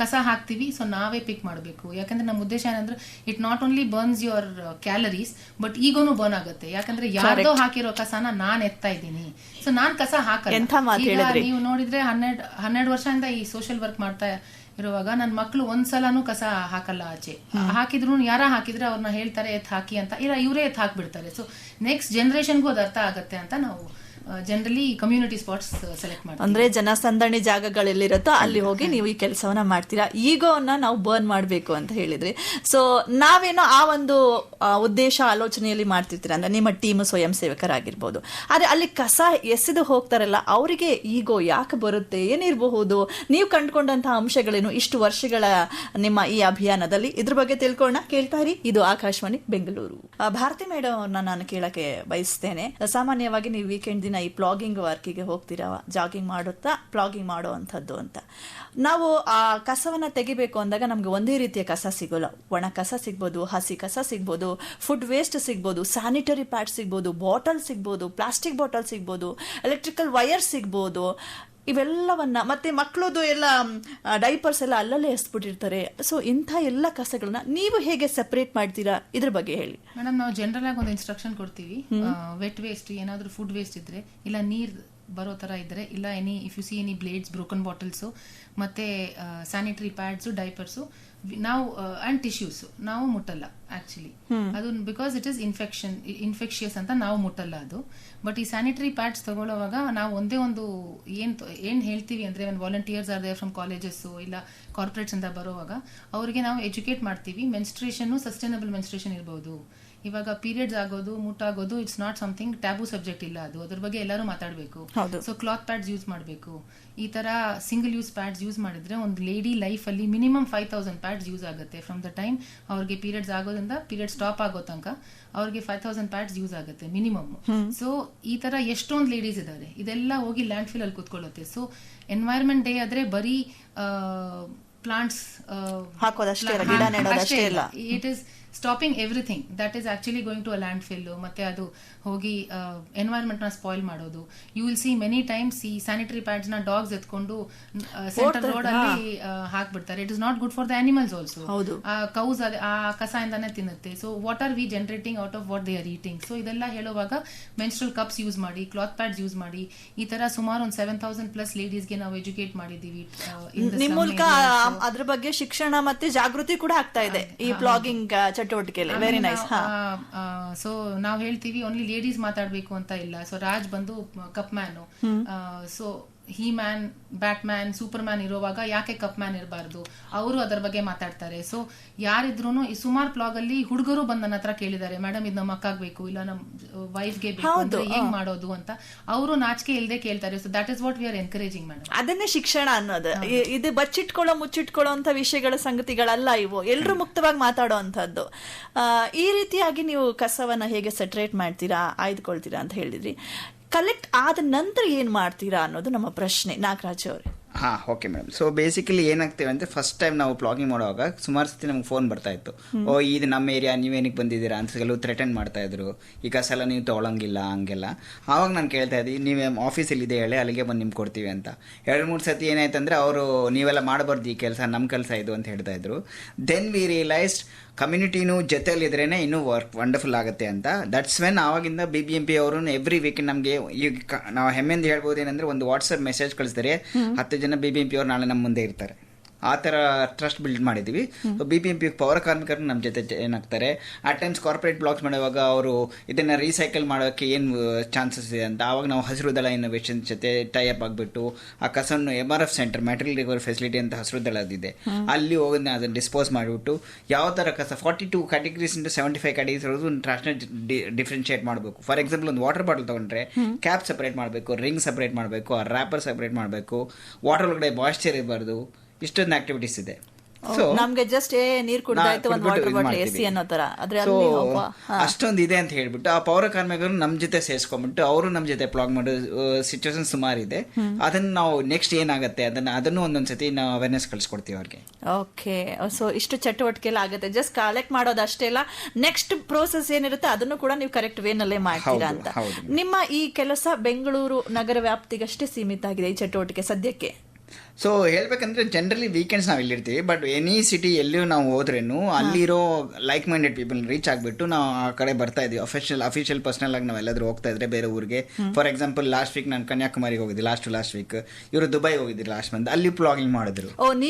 ಕಸ ಹಾಕ್ತೀವಿ ಸೊ ನಾವೇ ಪಿಕ್ ಮಾಡಬೇಕು. ಯಾಕಂದ್ರೆ ನಮ್ಮ ಉದ್ದೇಶ ಏನಂದ್ರೆ it not only burns your calories but ಈಗೋನು burn ಆಗುತ್ತೆ. ಯಾಕಂದ್ರೆ ಯಾರ್ದೋ ಹಾಕಿರೋ ಕಸನ ನಾನ್ ಎತ್ತಾ ಇದ್ದೀನಿ. ಸೊ ನಾನ್ ಕಸ ಹಾಕಲ್ಲ. ಈಗ. ನೀವು ನೋಡಿದ್ರೆ ಹನ್ನೆರಡು ಹನ್ನೆರಡು ವರ್ಷದಿಂದ ಈ ಸೋಷಿಯಲ್ ವರ್ಕ್ ಮಾಡ್ತಾ ಇರುವಾಗ ನನ್ನ ಮಕ್ಕಳು ಒಂದ್ಸಲನೂ ಕಸ ಹಾಕಲ್ಲ ಆಚೆ. ಹಾಕಿದ್ರು ಯಾರ ಹಾಕಿದ್ರೆ ಅವ್ರನ್ನ ಹೇಳ್ತಾರೆ ಎತ್ ಹಾಕಿ ಅಂತ. ಇಲ್ಲ ಇವರೇ ಎತ್ ಹಾಕ್ಬಿಡ್ತಾರೆ. ಸೊ ನೆಕ್ಸ್ಟ್ ಜನ್ರೇಷನ್ಗೂ ಅದು ಅರ್ಥ ಆಗತ್ತೆ ಅಂತ ನಾವು ಜನರಲಿ ಕಮ್ಯುನಿಟಿ ಸ್ಪಾಟ್ಸ್ ಸೆಲೆಕ್ಟ್ ಮಾಡಿ ಅಂದ್ರೆ ಜನಸಂದಣಿ ಜಾಗಗಳಲ್ಲಿರುತ್ತೋ ಅಲ್ಲಿ ಹೋಗಿ ನೀವು ಈ ಕೆಲಸವನ್ನ ಮಾಡ್ತೀರಾ? ಈಗೋನ್ನ ನಾವು ಬರ್ನ್ ಮಾಡಬೇಕು ಅಂತ ಹೇಳಿದ್ರಿ. ಸೊ ನಾವೇನೋ ಆ ಒಂದು ಉದ್ದೇಶ, ಆಲೋಚನೆಯಲ್ಲಿ ಮಾಡ್ತಿರ್ತೀರ? ಅಂದ್ರೆ ನಿಮ್ಮ ಟೀಮ್ ಸ್ವಯಂ ಸೇವಕರಾಗಿರ್ಬೋದು. ಆದ್ರೆ ಅಲ್ಲಿ ಕಸ ಎಸೆದು ಹೋಗ್ತಾರಲ್ಲ, ಅವರಿಗೆ ಈಗೋ ಯಾಕೆ ಬರುತ್ತೆ? ಏನಿರಬಹುದು? ನೀವು ಕಂಡುಕೊಂಡಂತಹ ಅಂಶಗಳೇನು? ಇಷ್ಟು ವರ್ಷಗಳ ನಿಮ್ಮ ಈ ಅಭಿಯಾನದಲ್ಲಿ? ಇದ್ರ ಬಗ್ಗೆ ತಿಳ್ಕೊಳ್ಳೋಣ. ಕೇಳ್ತಾ ಇರಿ. ಇದು ಆಕಾಶವಾಣಿ ಬೆಂಗಳೂರು. ಭಾರತಿ ಮೇಡಮ್ ನಾನು ಕೇಳಕ್ಕೆ ಬಯಸ್ತೇನೆ. ಸಾಮಾನ್ಯವಾಗಿ ನೀವು ವೀಕೆಂಡ್ ದಿನ ಈ ಪ್ಲಾಗಿಂಗ್ ವರ್ಕಿಗೆ ಹೋಗ್ತೀರಾ, ಜಾಗಿಂಗ್ ಮಾಡುತ್ತಾ, ಪ್ಲಾಗಿಂಗ್ ಮಾಡುವಂಥದ್ದು ಅಂತ. ನಾವು ಆ ಕಸವನ್ನು ತೆಗಿಬೇಕು ಅಂದಾಗ ನಮಗೆ ಒಂದೇ ರೀತಿಯ ಕಸ ಸಿಗೋಲ್ಲ. ಒಣ ಕಸ ಸಿಗ್ಬೋದು, ಹಸಿ ಕಸ ಸಿಗ್ಬೋದು ಫುಡ್ ವೇಸ್ಟ್ ಸಿಗ್ಬೋದು ಸ್ಯಾನಿಟರಿ ಪ್ಯಾಡ್ ಸಿಗ್ಬೋದು ಬಾಟಲ್ ಸಿಗ್ಬೋದು ಪ್ಲಾಸ್ಟಿಕ್ ಬಾಟಲ್ ಸಿಗ್ಬೋದು ಎಲೆಕ್ಟ್ರಿಕಲ್ ವೈರ್ ಸಿಗ್ಬೋದು ಇವೆಲ್ಲವನ್ನ ಮತ್ತೆ ಮಕ್ಕಳದು ಎಲ್ಲ ಡೈಪರ್ಸ್ ಎಲ್ಲ ಅಲ್ಲಲ್ಲೇ ಎಸ್ಬಿಟ್ಟಿರ್ತಾರೆ. ಸೊ ಇಂಥ ಎಲ್ಲ ಕಸಗಳನ್ನ ನೀವು ಹೇಗೆ ಸೆಪರೇಟ್ ಮಾಡ್ತೀರಾ? ಇದ್ರ ಬಗ್ಗೆ ಹೇಳಿ. ಮೇಡಮ್ ನಾವು ಜನರಲ್ ಆಗಿ ಒಂದು ಇನ್ಸ್ಟ್ರಕ್ಷನ್ ಕೊಡ್ತೀವಿ. ವೆಟ್ ವೇಸ್ಟ್ ಏನಾದ್ರೂ ಫುಡ್ ವೇಸ್ಟ್ ಇದ್ರೆ ಇಲ್ಲ ನೀರ್ ಬರೋ ತರ ಇದ್ರೆ ಇಲ್ಲ any if you see any blades broken bottles ಮತ್ತೆ ಸ್ಯಾನಿಟರಿ ಪ್ಯಾಡ್ಸು ಡೈಪರ್ಸು ನಾವು ಅಂಡ್ ಟಿಶ್ಯೂಸ್ ನಾವು ಮುಟ್ಟಲ್ಲ ಆಕ್ಚುಲಿ ಅದು because it is infection infectious ಅಂತ ನಾವು ಮುಟ್ಟಲ್ಲ ಅದು ಬಟ್ ಈ ಸ್ಯಾನಿಟರಿ ಪ್ಯಾಡ್ಸ್ ತಗೊಳ್ಳುವಾಗ ನಾವು ಒಂದೇ ಒಂದು ಏನ್ ಏನು ಹೇಳ್ತೀವಿ ಅಂದ್ರೆ ಒಂದು volunteers are there from colleges ಇಲ್ಲ ಕಾರ್ಪೊರೇಟ್ಸ್ ಅಂತ ಬರುವಾಗ ಅವರಿಗೆ ನಾವು ಎಜುಕೇಟ್ ಮಾಡ್ತೀವಿ. ಮೆನ್ಸ್ಟ್ರೇಷನ್ ಸಸ್ಟೈನಬಲ್ ಮೆನ್ಸ್ಟ್ರೇಷನ್ ಇರ್ಬೋದು. ಇವಾಗ ಪೀರಿಯಡ್ಸ್ ಆಗೋದು ಮುಟ್ಟಾಗೋದು it's not something taboo subject ಇಲ್ಲ ಅದು. ಅದ್ರ ಬಗ್ಗೆ ಎಲ್ಲರೂ ಮಾತಾಡಬೇಕು. ಸೊ ಕ್ಲಾತ್ ಪ್ಯಾಡ್ಸ್ ಯೂಸ್ ಮಾಡಬೇಕು. ಈ ತರ ಸಿಂಗಲ್ ಯೂಸ್ ಪ್ಯಾಡ್ಸ್ ಯೂಸ್ ಮಾಡಿದ್ರೆ ಒಂದು ಲೇಡಿ ಲೈಫ್ ಅಲ್ಲಿ minimum five thousand pads use ಆಗುತ್ತೆ. ಫ್ರಮ್ ದ ಟೈಮ್ ಅವ್ರಿಗೆ ಪೀರಿಯಡ್ಸ್ ಆಗೋದ್ರಿಂದ ಪೀರಿಯಡ್ ಸ್ಟಾಪ್ ಆಗೋ ತನಕ ಅವ್ರಿಗೆ ಫೈವ್ ತೌಸಂಡ್ ಪ್ಯಾಡ್ಸ್ ಯೂಸ್ ಆಗುತ್ತೆ ಮಿನಿಮಮ್ ಸೊ ಈ ತರ ಎಷ್ಟೊಂದು ಲೇಡೀಸ್ ಇದ್ದಾರೆ ಇದೆಲ್ಲ ಹೋಗಿ ಲ್ಯಾಂಡ್ ಫಿಲ್ ಅಲ್ಲಿ ಕೂತ್ಕೊಳ್ಳುತ್ತೆ. ಸೊ ಎನ್ವೈರ್ಮೆಂಟ್ ಡೇ ಆದ್ರೆ ಬರೀ ಪ್ಲಾಂಟ್ಸ್ ಹಾಕೋದಷ್ಟೇ ಗಿಡ ನೆಡೋದಷ್ಟೇ ಇಲ್ಲ. It is stopping everything that is actually going to a landfill ಮತ್ತೆ ಅದು ಹೋಗಿ ಎನ್ವೈರ್ಮೆಂಟ್ನ ಸ್ಪಾಯ್ಲ್ ಮಾಡೋದು. You will see many times ಈ ಸ್ಯಾನಿಟರಿ ಪ್ಯಾಡ್ಸ್ನ ಡಾಗ್ಸ್ ಎತ್ಕೊಂಡು ಸೆಂಟರ್ ಓಡ್ತಾರೆ, ರೋಡ್ ಅಲ್ಲಿ ಆ, ಹಾಕ್ಬಿಡ್ತಾರೆ. It is not good for the animals also ಹೌದು. ಕೌಸ್ ಆ ಕಸಾಯಿಂದಾನೆ ತಿನ್ನುತ್ತೆ. So what are we generating out of what they are eating so ಇದೆಲ್ಲ ಹೇಳುವಾಗ ಮೆನ್ಸ್ಟ್ರಲ್ ಕಪ್ಸ್ ಯೂಸ್ ಮಾಡಿ ಕ್ಲಾತ್ ಪ್ಯಾಡ್ಸ್ ಯೂಸ್ ಮಾಡಿ ಈ ತರ ಸುಮಾರು ಒಂದು ಸೆವೆನ್ ತೌಸಂಡ್ ಪ್ಲಸ್ ಲೇಡೀಸ್ಗೆ ನಾವು ಎಜುಕೇಟ್ ಮಾಡಿದೀವಿ the ಮೂಲಕ ಅದ್ರ ಬಗ್ಗೆ ಶಿಕ್ಷಣ ಮತ್ತೆ ಜಾಗೃತಿ ಕೂಡ ಆಗ್ತಾ ಇದೆ ಈ ಬ್ಲಾಗಿಂಗ್ ಚಟುವಟಿಕೆಯಲ್ಲಿ ವೆರಿ ನೈಸ್ ಹಾ. ಸೊ ನಾವು ಹೇಳ್ತೀವಿ ಓನ್ಲಿ ಲೇಡೀಸ್ ಮಾತಾಡ್ಬೇಕು ಅಂತ ಇಲ್ಲ. ಸೊ ರಾಜ್ ಬಂದು cup man so he man batman superman ಇರುವಾಗ ಯಾಕೆ ಕಪ್ ಮ್ಯಾನ್ ಇರಬಾರ್ದು? ಅವರು ಅದರ ಬಗ್ಗೆ ಮಾತಾಡ್ತಾರೆ. ಸೊ ಯಾರಿದ್ರು ಈ ಸುಮಾರು ಬ್ಲಾಗ್ ಅಲ್ಲಿ ಹುಡುಗರು ಬಂದ್ ನನ್ನ ಹತ್ರ ಕೇಳಿದ್ದಾರೆ ಮೇಡಮ್ ಇದು ನಮ್ಮ ಅಕ್ಕಾಗ್ಬೇಕು ಇಲ್ಲ ನಮ್ಮ ವೈಫ್ಗೆ ಬೇಕು ಹೆಂಗ್ ಮಾಡೋದು? ಅಂತ. ಅವರು ನಾಚಿಕೆ ಇಲ್ಲದೆ ಕೇಳ್ತಾರೆ. So that is what we are encouraging madam ಅದನ್ನೇ ಶಿಕ್ಷಣ ಅನ್ನೋದು. ಇದು ಬಚ್ಚಿಟ್ಕೊಳ್ಳೋ ಮುಚ್ಚಿಟ್ಕೊಳ್ಳೋ ಅಂತ ವಿಷಯಗಳ ಸಂಗತಿಗಳಲ್ಲ ಇವು. ಎಲ್ಲರೂ ಮುಕ್ತವಾಗಿ ಮಾತಾಡೋ ಅಂತದ್ದು ಆ, ಈ ರೀತಿಯಾಗಿ ನೀವು ಕಸವನ್ನ ಹೇಗೆ ಸೆಟ್ರೇಟ್ ಮಾಡ್ತೀರಾ ಆಯ್ದುಕೊಳ್ತೀರಾ ಅಂತ ಹೇಳಿದ್ರಿ. ಕಲೆಕ್ಟ್ ಆದ ನಂತರ ಏನ್ ಮಾಡ್ತೀರಾ ಅನ್ನೋದು ನಮ್ಮ ಪ್ರಶ್ನೆ. ನಾಗರಾಜ್ ಅವರೇ. ಹಾ ಓಕೆ ಮೇಡಮ್ ಸೊ ಬೇಸಿಕಲಿ ಏನಾಗ್ತೇವೆ ಅಂದ್ರೆ ಫಸ್ಟ್ ಟೈಮ್ ನಾವು ಬ್ಲಾಗಿಂಗ್ ಮಾಡುವಾಗ ಸುಮಾರು ಸತಿ ನಮ್ಗೆ ಫೋನ್ ಬರ್ತಾ ಇತ್ತು. ಓ ಇದು ನಮ್ಮ ಏರಿಯಾ ನೀವೇನಕ್ಕೆ ಬಂದಿದ್ದೀರಾ ಅಂತ ಕೆಲವು ಥ್ರೆಟನ್ ಮಾಡ್ತಾ ಇದ್ರು. ಈಗ ಸಲ ಎಲ್ಲ ನೀವು ತೊಗೊಳಂಗಿಲ್ಲ ಹಂಗೆಲ್ಲ. ಆವಾಗ ನಾನು ಕೇಳ್ತಾ ಇದ್ದೀನಿ ನೀವೇ ಆಫೀಸಲ್ಲಿ ಇದೆ ಹೇಳಿ ಅಲ್ಲಿಗೆ ಬಂದು ನಿಮ್ಗೆ ಕೊಡ್ತೀವಿ ಅಂತ. ಎರಡು ಮೂರು ಸತಿ ಏನಾಯ್ತಂದ್ರೆ ಅವರು ನೀವೆಲ್ಲ ಮಾಡಬಾರ್ದು ಈ ಕೆಲಸ ನಮ್ಮ ಕೆಲಸ ಇದು ಅಂತ ಹೇಳ್ತಾ ಇದ್ರು. ದೆನ್ ವಿ ರಿಯಲೈಸ್ಡ್ ಕಮ್ಯುನಿಟಿನೂ ಜೊತೆಯಲ್ಲಿದ್ರೇ ಇನ್ನೂ ವರ್ಕ್ ವಂಡರ್ಫುಲ್ ಆಗುತ್ತೆ ಅಂತ. ದಟ್ಸ್ ವೆನ್ ಆವಾಗಿಂದ ಬಿ ಬಿ ಎಂ ಪಿ ಅವರು ಎವ್ರಿ ವೀಕ್ ನಮಗೆ ಈಗ ನಾವು ಹೆಮ್ಮೆಂದು ಹೇಳ್ಬೋದು ಏನಂದ್ರೆ ಒಂದು ವಾಟ್ಸಪ್ ಮೆಸೇಜ್ ಕಳಿಸ್ತಾರೆ. ಹತ್ತು ಜನ ಬಿ ಬಿ ಎಂ ಪಿ ಅವ್ರು ನಾಳೆ ನಮ್ಮ ಮುಂದೆ ಇರ್ತಾರೆ. ಆ ಥರ ಟ್ರಸ್ಟ್ ಬಿಲ್ಡ್ ಮಾಡಿದ್ದೀವಿ. ಬಿ ಪಿ ಎಂ ಪಿ ಪೌರ ಕಾರ್ಮಿಕರು ನಮ್ಮ ಜೊತೆ ಏನಾಗ್ತಾರೆ ಆ ಟೈಮ್ಸ್ ಕಾರ್ಪೊರೇಟ್ ಬ್ಲಾಕ್ಸ್ ಮಾಡುವಾಗ ಅವರು ಇದನ್ನು ರೀಸೈಕಲ್ ಮಾಡೋಕ್ಕೆ ಏನು ಚಾನ್ಸಸ್ ಇದೆ ಅಂತ. ಆವಾಗ ನಾವು ಹಸಿರು ದಳ ಇನ್ನೋವೇಷನ್ ಜೊತೆ ಟೈಅಪ್ ಆಗಿಬಿಟ್ಟು ಆ ಕಸವನ್ನು M R F centre material recovery facility ಅಂತ ಹಸಿರು ದಳದಿದೆ ಅಲ್ಲಿ ಹೋಗಿ ಅದನ್ನು ಡಿಸ್ಪೋಸ್ ಮಾಡಿಬಿಟ್ಟು ಯಾವ ಥರ ಕಸ forty two categories into seventy five categories ಇರೋದು ಒಂದು ಟ್ರಾಶ್ನ ಡಿಫ್ರೆನ್ಶಿಯೇಟ್ ಮಾಡಬೇಕು. ಫಾರ್ ಎಕ್ಸಾಂಪಲ್ ಒಂದು ವಾಟರ್ ಬಾಟಲ್ ತೊಗೊಂಡ್ರೆ ಕ್ಯಾಪ್ ಸಪ್ರೇಟ್ ಮಾಡಬೇಕು ರಿಂಗ್ ಸಪ್ರೇಟ್ ಮಾಡಬೇಕು ಆ ರ್ಯಾಪರ್ ಸಪ್ರೇಟ್ ಮಾಡಬೇಕು ವಾಟರ್ ಒಳಗಡೆ ಮಾಯ್ಶ್ಚರ್ ಇರಬಾರ್ದು. ಇಷ್ಟೊಂದು ಆಕ್ಟಿವಿಟೀಸ್ ಇದೆ. ಸೊ ನಮ್ಗೆ ಜಸ್ಟ್ ಏ ನೀರ್ ಕುಡ್ದಾಯ್ತು ಒಂದ್ ವಾಟರ್ ಬಾಟಲ್ ಎಸಿ ಅನ್ನೋ ತರ. ಆದ್ರೆ ಅಲ್ಲಿ ಅಷ್ಟೊಂದು ಇದೆ ಅಂತ ಹೇಳ್ಬಿಟ್ಟು ಆ ಪೌರ ಕಾರ್ಮಿಕರು ನಮ್ ಜೊತೆ ಸೇರಿಸ್ಕೊಂಡ್ಬಿಟ್ಟು ಅವರು ನಮ್ ಜೊತೆ ಪ್ಲಾಗ್ ಮಾಡೋ ಸಿಚುವೇಶನ್ ಸುಮಾರು ಇದೆ. ಅದನ್ನ ನಾವು ನೆಕ್ಸ್ಟ್ ಏನಾಗುತ್ತೆ ಅದನ್ನ ಅದನ್ನು ಒಂದೊಂದ್ಸತಿ ನಾವು ಅವೇರ್ನೆಸ್ ಕಳ್ಸಿಕೊಡ್ತೀವಿ ಅವ್ರಿಗೆ. ಓಕೆ. ಸೊ ಇಷ್ಟು ಚಟುವಟಿಕೆ ಎಲ್ಲ ಆಗುತ್ತೆ. ಜಸ್ಟ್ ಕಲೆಕ್ಟ್ ಮಾಡೋದು ಅಷ್ಟೇ ಇಲ್ಲ ನೆಕ್ಸ್ಟ್ ಪ್ರೋಸೆಸ್ ಏನಿರುತ್ತೆ ಅದನ್ನು ಕೂಡ ನೀವು ಕರೆಕ್ಟ್ ವೇನಲ್ಲೇ ಮಾಡ್ತೀರಾ ಅಂತ. ನಿಮ್ಮ ಈ ಕೆಲಸ ಬೆಂಗಳೂರು ನಗರ ವ್ಯಾಪ್ತಿಗಷ್ಟೇ ಸೀಮಿತ ಆಗಿದೆ ಈ ಚಟುವಟಿಕೆ ಸದ್ಯಕ್ಕೆ? ಸೊ ಹೇಳ್ಬೇಕಂದ್ರೆ ಜನರಲಿ ವೀಕೆಂಡ್ಸ್ ನಾವು ಇಲ್ಲಿರ್ತೀವಿ ಬಟ್ ಎನಿ ಸಿಟಿ ಎಲ್ಲಿಯೂ ನಾವು ಹೋದ್ರೇನು ಅಲ್ಲಿರೋ ಲೈಕ್ ಮೈಂಡೆಡ್ ಪೀಪಲ್ ರೀಚ್ ಆಗಿಬಿಟ್ಟು ನಾವು ಆ ಕಡೆ ಬರ್ತಾ ಇದೀವಿ. ಅಫಿಷಿಯಲ್ ಅಫಿಷಿಯಲ್ ಪರ್ಸನಲ್ ಆಗಿ ನಾವೆಲ್ಲಾದ್ರೂ ಹೋಗ್ತಾ ಇದ್ರೆ ಬೇರೆ ಊರಿಗೆ. ಫಾರ್ ಎಕ್ಸಾಂಪಲ್ ಲಾಸ್ಟ್ ವೀಕ್ ನಾನು ಕನ್ಯಾಕುಮಾರಿಗೆ ಹೋಗಿದ್ವಿ ಲಾಸ್ಟ್ ಲಾಸ್ಟ್ ವೀಕ್ ಇವರು ದುಬೈ ಹೋಗಿದ್ರು ಲಾಸ್ಟ್ ಮಂತ್ ಅಲ್ಲಿ ಪ್ಲಾಗಿಂಗ್ ಮಾಡಿದ್ರು. ಒಂದು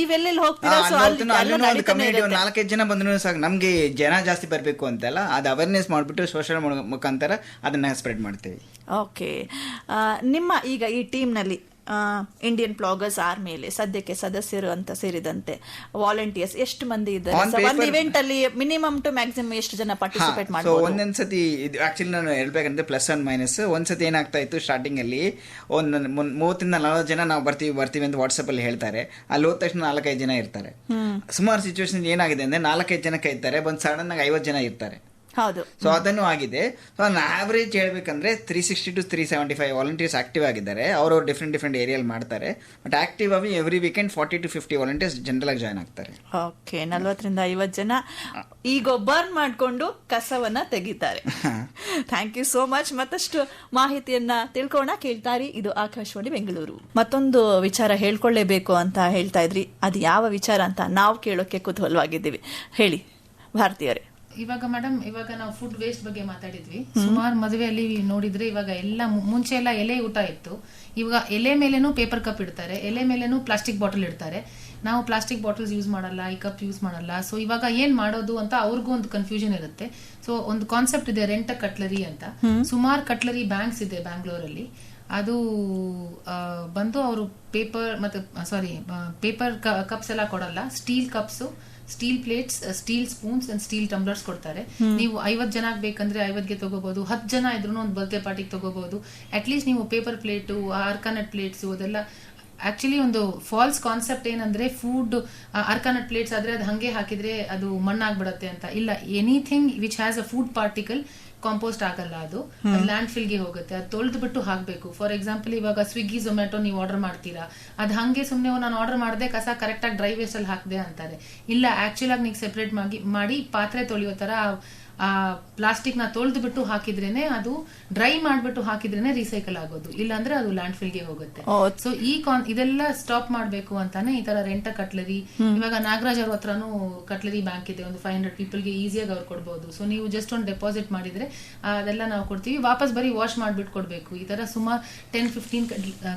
ನಡೀತಾನೆ ಒಂದು ನಾಲ್ಕೈದು ಜನ ಬಂದ್ರು ಸಾಕು. ನಮಗೆ ಜನ ಜಾಸ್ತಿ ಬರಬೇಕು ಅಂತೆಲ್ಲ ಅದು ಅವೇರ್ನೆಸ್ ಮಾಡಿಬಿಟ್ಟು ಸೋಷಿಯಲ್ ಮುಖಾಂತರ ಅದನ್ನ ಸ್ಪ್ರೆಡ್ ಮಾಡ್ತೀವಿ. ಓಕೆ ನಿಮ್ಮ ಈಗ ಈ ಟೀಮ್ನಲ್ಲಿ ಇಂಡಿಯನ್ ಬ್ಲಾಗರ್ಸ್ ಮೇಲೆ ಸದ್ಯಕ್ಕೆ ಸದಸ್ಯರು ಅಂತ ಸೇರಿದಂತೆ ವಾಲಂಟಿಯರ್ಸ್ ಎಷ್ಟು ಮಂದಿ ಇದ್ದಾರೆ? ಒಂದು ಇವೆಂಟ್ ಅಲ್ಲಿ ಮಿನಿಮಮ್ ಟು ಮ್ಯಾಕ್ಸಿಮಮ್ ಎಷ್ಟು ಜನ ಪಾರ್ಟಿಸಿಪೇಟ್ ಮಾಡ್ತಾರೆ ಒಂದೊಂದ್ಸತಿ ಇದು ಆಕ್ಚುಲಿ ನಾನು ಹೇಳ್ಬೇಕಂದ್ರೆ ಪ್ಲಸ್ ಅಂಡ್ ಮೈನಸ್ ಒಂದ್ಸತಿ ಏನಾಗ್ತಾ ಇತ್ತು ಸ್ಟಾರ್ಟಿಂಗ್ ಅಲ್ಲಿ ಒಂದು ಮೂವತ್ತಿಂದ ನಲವತ್ತು ಜನ ನಾವು ಬರ್ತೀವಿ ಬರ್ತೀವಿ ಅಂತ ವಾಟ್ಸಪ್ ಅಲ್ಲಿ ಹೇಳ್ತಾರೆ. ಅಲ್ಲಿ ಹೋದ ತಕ್ಷಣ ನಾಲ್ಕೈದು ಜನ ಇರ್ತಾರೆ. ಸುಮಾರು ಸಿಚುವೇಶನ್ ಏನಾಗಿದೆ ಅಂದ್ರೆ ನಾಲ್ಕೈದು ಜನ ಇರ್ತಾರೆ ಬಂದು ಸಡನ್ ಆಗಿ ಐವತ್ತು ಜನ ಇರ್ತಾರೆ. ಹೌದು. ಸೊ ಅದನ್ನು ಆಗಿದೆ. ಸೊ ಆವ್ರೇಜ್ ಹೇಳ್ಬೇಕಂದ್ರೆ three sixty to three seventy five volunteers active ಆಗಿದ್ದಾರೆ. ಅವರು ಡಿಫ್ರೆಂಟ್ ಡಿಫ್ರೆಂಟ್ ಏರಿಯಲ್ಲಿ ಮಾಡ್ತಾರೆ. ಬಟ್ ಆಕ್ಟಿವ್ ಆಗಿ every weekend forty to fifty volunteers general ಆಗಿ ಜಾಯ್ನ್ ಆಗ್ತಾರೆ. ಓಕೆ ನಲ್ವತ್ತರಿಂದ ಐವತ್ತು ಜನ ಈಗ ಬರ್ನ್ ಮಾಡಿಕೊಂಡು ಕಸವನ್ನ ತೆಗಿತಾರೆ. ಥ್ಯಾಂಕ್ ಯು ಸೋ ಮಚ್ ಮತ್ತಷ್ಟು ಮಾಹಿತಿಯನ್ನ ತಿಳ್ಕೋಣ ಕೇಳ್ತಾರೆ ಇದು ಆಕಾಶವಾಣಿ ಬೆಂಗಳೂರು. ಮತ್ತೊಂದು ವಿಚಾರ ಹೇಳ್ಕೊಳ್ಳೇಬೇಕು ಅಂತ ಹೇಳ್ತಾ ಇದ್ರಿ. ಅದು ಯಾವ ವಿಚಾರ ಅಂತ ನಾವು ಕೇಳೋಕೆ ಕುತೂಹಲವಾಗಿದ್ದೀವಿ. ಹೇಳಿ ಭಾರತೀಯರೇ. ಇವಾಗ ಮೇಡಮ್ ಇವಾಗ ನಾವು ಫುಡ್ ವೇಸ್ಟ್ ಬಗ್ಗೆ ಮಾತಾಡಿದ್ವಿ. ಸುಮಾರು ಮದುವೆಯಲ್ಲಿ ನೋಡಿದ್ರೆ ಇವಾಗ ಎಲ್ಲ ಮುಂಚೆ ಎಲ್ಲ ಎಲೆ ಊಟ ಇತ್ತು. ಇವಾಗ ಎಲೆ ಮೇಲೇನು ಪೇಪರ್ ಕಪ್ ಇಡ್ತಾರೆ ಎಲೆ ಮೇಲೇನು ಪ್ಲಾಸ್ಟಿಕ್ ಬಾಟಲ್ ಇಡ್ತಾರೆ. ನಾವು ಪ್ಲಾಸ್ಟಿಕ್ ಬಾಟಲ್ಸ್ ಯೂಸ್ ಮಾಡಲ್ಲ ಈ ಕಪ್ ಯೂಸ್ ಮಾಡಲ್ಲ. ಸೊ ಇವಾಗ ಏನ್ ಮಾಡೋದು ಅಂತ ಅವ್ರಿಗೂ ಒಂದು ಕನ್ಫ್ಯೂಷನ್ ಇರುತ್ತೆ. ಸೊ ಒಂದು ಕಾನ್ಸೆಪ್ಟ್ ಇದೆ ರೆಂಟ್ ಕಟ್ಲರಿ ಅಂತ. ಸುಮಾರು ಕಟ್ಲರಿ ಬ್ಯಾಂಕ್ಸ್ ಇದೆ ಬ್ಯಾಂಗ್ಳೂರಲ್ಲಿ ಅದು ಬಂದು ಅವರು ಪೇಪರ್ ಮತ್ತೆ ಸಾರಿ ಪೇಪರ್ ಕಪ್ಸ್ ಎಲ್ಲ ಕೊಡಲ್ಲ steel cups steel plates steel spoons and steel tumblers ಕೊಡ್ತಾರೆ. ನೀವು ಐವತ್ ಜನ ಬೇಕಂದ್ರೆ ಐವತ್ಗೆ ತಗೋಬಹುದು ಹತ್ತು ಜನ ಇದ್ರು ಒಂದು ಬರ್ತ್ಡೇ ಪಾರ್ಟಿಗೆ ತಗೋಬಹುದು ಅಟ್ಲೀಸ್ಟ್ ನೀವು paper plate areca nut plates ಅದೆಲ್ಲ ಆಕ್ಚುಲಿ ಒಂದು ಫಾಲ್ಸ್ ಕಾನ್ಸೆಪ್ಟ್ ಏನಂದ್ರೆ ಫುಡ್ ಅರ್ಕಾನಟ್ ಪ್ಲೇಟ್ಸ್ ಆದ್ರೆ ಅದು ಹಂಗೆ ಹಾಕಿದ್ರೆ ಅದು ಮಣ್ಣಾಗ್ಬಿಡತ್ತೆ ಅಂತ. ಇಲ್ಲ anything which has a food particle compost ಆಗಲ್ಲ ಅದು. ಲ್ಯಾಂಡ್ ಫಿಲ್ಗೆ ಹೋಗುತ್ತೆ. ಅದು ತೊಳೆದು ಬಿಟ್ಟು ಹಾಕ್ಬೇಕು. ಫಾರ್ ಎಕ್ಸಾಂಪಲ್ ಇವಾಗ ಸ್ವಿಗ್ಗಿ ಝೊಮ್ಯಾಟೊ ನೀವು ಆರ್ಡರ್ ಮಾಡ್ತೀರಾ. ಅದ್ ಹಂಗೆ ಸುಮ್ನೆ ನಾನು ಆರ್ಡರ್ ಮಾಡಿದೆ ಕಸ ಕರೆಕ್ಟಾಗಿ ಡ್ರೈ ವೇಸ್ಟ್ ಅಲ್ಲಿ ಹಾಕಿದೆ ಅಂತಾರೆ. ಇಲ್ಲ ಆ್ಯಕ್ಚುಲಾಗಿ ಆಗಿ ನೀವು ಸೆಪರೇಟ್ ಮಾಡಿ ಮಾಡಿ ಪಾತ್ರೆ ತೊಳೆಯೋ ತರ ಆ ಪ್ಲಾಸ್ಟಿಕ್ನ ತೊಳೆದು ಬಿಟ್ಟು ಹಾಕಿದ್ರೇನೆ ಅದು ಡ್ರೈ ಮಾಡ್ಬಿಟ್ಟು ಹಾಕಿದ್ರೇನೆ ರೀಸೈಕಲ್ ಆಗೋದು. ಇಲ್ಲಾಂದ್ರೆ ಅದು ಲ್ಯಾಂಡ್ ಫಿಲ್ಗೆ ಹೋಗುತ್ತೆ. ಸೊ ಈ ಕಾನ್ ಇದೆಲ್ಲ ಸ್ಟಾಪ್ ಮಾಡ್ಬೇಕು ಅಂತಾನೆ ಈ ತರ ರೆಂಟ್ ಕಟ್ಲರಿ. ಇವಾಗ ನಾಗರಾಜ್ ಅವ್ರ ಹತ್ರನೂ ಕಟ್ಲರಿ ಬ್ಯಾಂಕ್ ಇದೆ ಒಂದು ಫೈವ್ ಹಂಡ್ರೆಡ್ ಪೀಪಲ್ಗೆ ಈಸಿಯಾಗಿ ಅವ್ರು ಕೊಡ್ಬೋದು. ಸೊ ನೀವು ಜಸ್ಟ್ ಒಂದು ಡೆಪಾಸಿಟ್ ಮಾಡಿದ್ರೆ ಅದೆಲ್ಲ ನಾವು ಕೊಡ್ತೀವಿ. ವಾಪಸ್ ಬರೀ ವಾಶ್ ಮಾಡ್ಬಿಟ್ಟು ಕೊಡ್ಬೇಕು. ಈ ತರ ಸುಮಾರು ಟೆನ್ ಫಿಫ್ಟೀನ್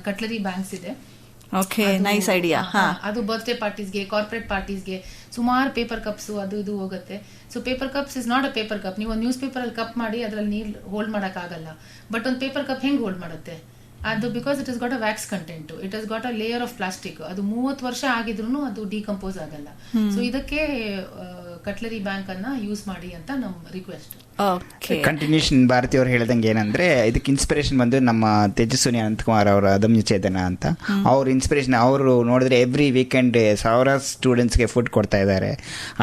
ಕಟ್ಲರಿ ಬ್ಯಾಂಕ್ಸ್ ಇದೆ. ಓಕೆ ನೈಸ್ ಐಡಿಯಾ ಹಾ ಅದು ಬರ್ತ್ಡೇ ಪಾರ್ಟೀಸ್ಗೆ ಕಾರ್ಪೊರೇಟ್ ಪಾರ್ಟೀಸ್ಗೆ ಸುಮಾರು ಪೇಪರ್ ಕಪ್ಸ್ ಅದು ಇದು ಹೋಗುತ್ತೆ. So paper cups is not a paper cup ನೀವು ಒಂದು ನ್ಯೂಸ್ ಪೇಪರ್ ಅಲ್ಲಿ ಕಪ್ ಮಾಡಿ ಅದ್ರಲ್ಲಿ ನೀರು ಹೋಲ್ಡ್ ಮಾಡಕ್ ಆಗಲ್ಲ ಬಟ್ ಒಂದು ಪೇಪರ್ ಕಪ್ ಹೆಂಗ್ ಹೋಲ್ಡ್ ಮಾಡುತ್ತೆ? ಅದು because it is got a wax content it is got a layer of plastic ಅದು ಮೂವತ್ತು ವರ್ಷ ಆಗಿದ್ರು ಅದು ಡಿಕಂಪೋಸ್ ಆಗಲ್ಲ. ಸೊ ಇದಕ್ಕೆ ಕಟ್ಲರಿ ಬ್ಯಾಂಕ್ ಅನ್ನ ಯೂಸ್ ಮಾಡಿ ಅಂತ ನಮ್ ರಿಕ್ವೆಸ್ಟ್ ಓಕೆ ಕಂಟಿನ್ಯೂಷನ್ ಭಾರತಿ ಅವ್ರು ಹೇಳ್ದಂಗೆ ಏನಂದ್ರೆ ಇದಕ್ಕೆ ಇನ್ಸ್ಪಿರೇಷನ್ ಬಂದು ನಮ್ಮ ತೇಜಸ್ವಿನಿ ಅನಂತಕುಮಾರ್ ಅವರ ಅದಮ್ಯ ಚೇತನ ಅಂತ. ಅವ್ರ ಇನ್ಸ್ಪಿರೇಷನ್ ಅವರು ನೋಡಿದ್ರೆ ಎವ್ರಿ ವೀಕೆಂಡ್ ಸಾವಿರ ಸ್ಟೂಡೆಂಟ್ಸ್ಗೆ ಫುಡ್ ಕೊಡ್ತಾ ಇದ್ದಾರೆ.